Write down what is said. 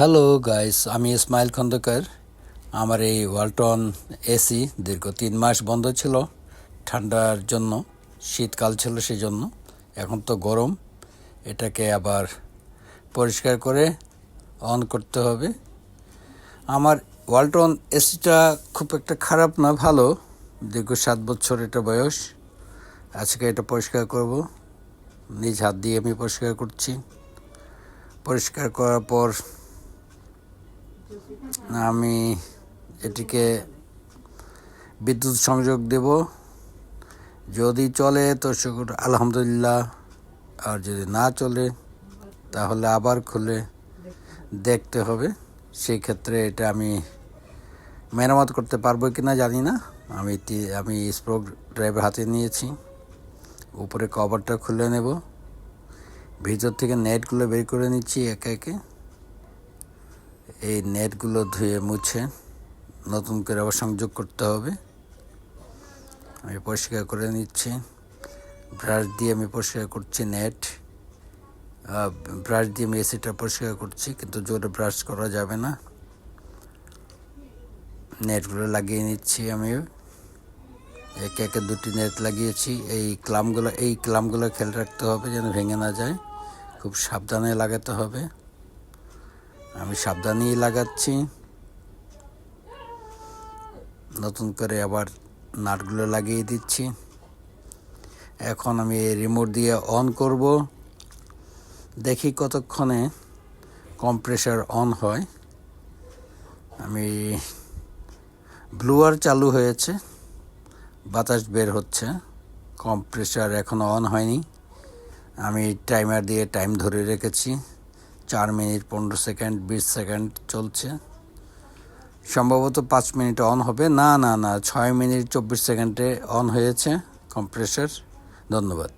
Hello guys আমি ইসমাইল খন্দকার আমার এই ওয়ালটন এসি দীর্ঘ তিন মাস বন্ধ ছিল। ঠান্ডার জন্য, শীতকাল ছিল সেই জন্য এখন তো গরম। এটাকে আবার পরিষ্কার করে অন করতে হবে। আমার ওয়ালটন এসিটা খুব একটা খারাপ না, ভালো। দীর্ঘ সাত বছর এটা বয়স। আজকে এটা পরিষ্কার করব। নিজ হাত দিয়ে আমি পরিষ্কার করছি। পরিষ্কার করার পর আমি এটিকে বিদ্যুৎ সংযোগ দেব। যদি চলে তো শুকুর, আলহামদুলিল্লাহ। আর যদি না চলে, তাহলে আবার খুলে দেখতে হবে। সেই ক্ষেত্রে এটা আমি মেরামত করতে পারব কি না জানি না। আমি আমি স্প্রো ড্রাইভার হাতে নিয়েছি। উপরে কভারটা খুলে নেব। ভিতর থেকে নেটগুলো বের করে নিচ্ছি একে একে। এই নেটগুলো ধুয়ে মুছে নতুন করে আবার সংযোগ করতে হবে। আমি পরিষ্কার করে নিচ্ছি। ব্রাশ দিয়ে আমি পরিষ্কার করছি নেট। ব্রাশ দিয়ে আমি এসিটা পরিষ্কার করছি, কিন্তু জোরে ব্রাশ করা যাবে না। নেটগুলো লাগিয়ে নিচ্ছি আমি একে একে দুটি নেট লাগিয়েছি। এই ক্লামগুলো এই ক্লামগুলো খেয়াল রাখতে হবে যেন ভেঙে না যায়। খুব সাবধানে লাগাতে হবে। আমি সাবধানেই লাগাচ্ছি। নতুন করে আবার নাটগুলো লাগিয়ে দিচ্ছি। এখন আমি রিমোট দিয়ে অন করব। দেখি কতক্ষণে কম্প্রেসার অন হয়। আমি ব্লুয়ার চালু হয়েছে। বাতাস বের হচ্ছে। কম্প্রেসার এখনও অন হয়নি। আমি টাইমার দিয়ে টাইম ধরে রেখেছি। চার মিনিট, পনেরো সেকেন্ড, বিশ সেকেন্ড চলছে। সম্ভবত পাঁচ মিনিট অন হবে। না না না, ছয় মিনিট, চব্বিশ সেকেন্ডে অন হয়েছে কম্প্রেসার। ধন্যবাদ।